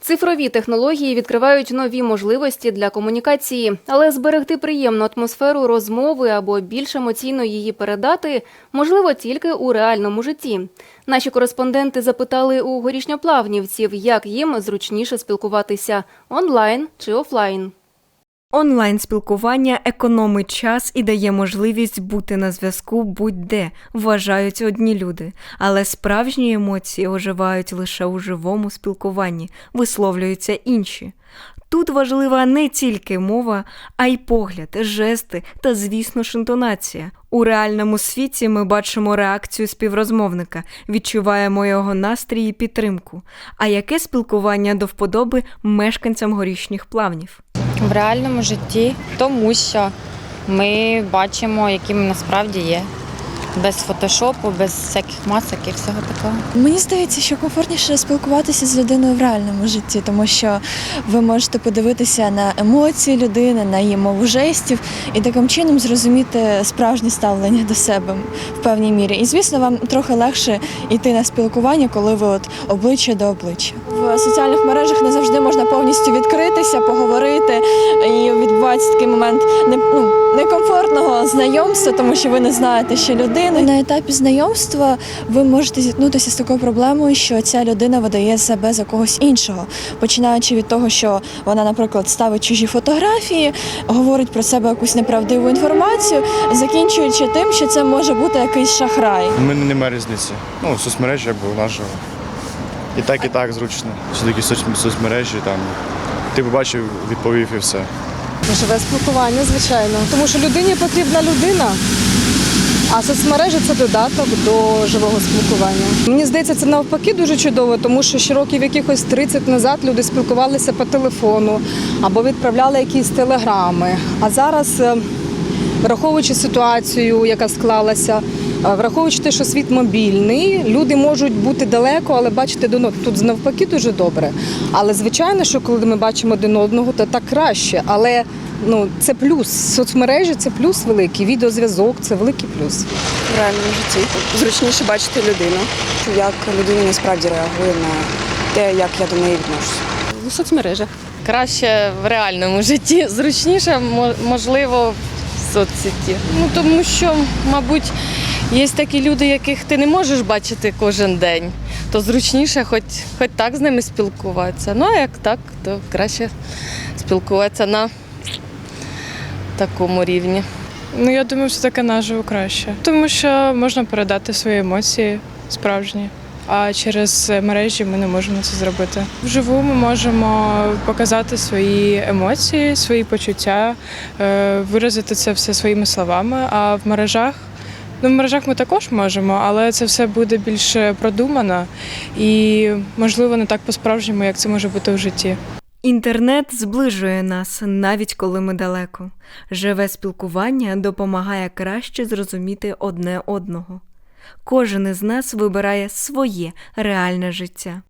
Цифрові технології відкривають нові можливості для комунікації, але зберегти приємну атмосферу розмови або більш емоційно її передати можливо тільки у реальному житті. Наші кореспонденти запитали у горішньоплавнівців, як їм зручніше спілкуватися онлайн чи офлайн. Онлайн спілкування економить час і дає можливість бути на зв'язку будь-де, вважають одні люди. Але справжні емоції оживають лише у живому спілкуванні, висловлюються інші. Тут важлива не тільки мова, а й погляд, жести та, звісно ж, інтонація. У реальному світі ми бачимо реакцію співрозмовника, відчуваємо його настрій і підтримку. А яке спілкування до вподоби мешканцям горішніх плавнів? В реальному житті, тому що ми бачимо, які ми насправді є. Без фотошопу, без всяких масок і всього такого. Мені здається, що комфортніше спілкуватися з людиною в реальному житті, тому що ви можете подивитися на емоції людини, на її мову жестів і таким чином зрозуміти справжнє ставлення до себе в певній мірі. І звісно, вам трохи легше йти на спілкування, коли ви от обличчя до обличчя. В соціальних мережах не завжди можна повністю відкритися, поговорити, відбувається такий момент не, ну, некомфортного знайомства, тому що ви не знаєте, що людина. На етапі знайомства ви можете зіткнутися з такою проблемою, що ця людина видає себе за когось іншого, починаючи від того, що вона, наприклад, ставить чужі фотографії, говорить про себе якусь неправдиву інформацію, закінчуючи тим, що це може бути якийсь шахрай. У мене немає різниці. Ну, соцмережі або нашого. І так, і так зручно. Все-таки соц- соцмережі там. Ти побачив, відповів і все. Живе спілкування, звичайно. Тому що людині потрібна людина, а соцмережі це додаток до живого спілкування. Мені здається, це навпаки дуже чудово, тому що ще років якихось 30 назад люди спілкувалися по телефону або відправляли якісь телеграми. А зараз, е, враховуючи ситуацію, яка склалася, е, враховуючи те, що світ мобільний, люди можуть бути далеко, але бачити один одного. Тут навпаки дуже добре. Але звичайно, що коли ми бачимо один одного, то так краще. Але ну це плюс. Соцмережі це плюс великий. Відеозв'язок це великий плюс. в реальному житті. Зручніше бачити людину, як людина насправді реагує на те, як я до неї відношуся. У соцмережах. краще в реальному житті, зручніше, мо- можливо, в соцсеті. Ну тому що, мабуть, є такі люди, яких ти не можеш бачити кожен день, то зручніше, хоч, хоч так з ними спілкуватися. Ну а як так, то краще спілкуватися на такому рівні. Ну, я думаю, все таки наживо краще, тому що можна передати свої емоції справжні. А через мережі ми не можемо це зробити. Вживу ми можемо показати свої емоції, свої почуття, е, виразити це все своїми словами. А в мережах, ну в мережах ми також можемо, але це все буде більш продумано і можливо не так по-справжньому, як це може бути в житті. Інтернет зближує нас, навіть коли ми далеко. Живе спілкування допомагає краще зрозуміти одне одного. Кожен із нас вибирає своє реальне життя.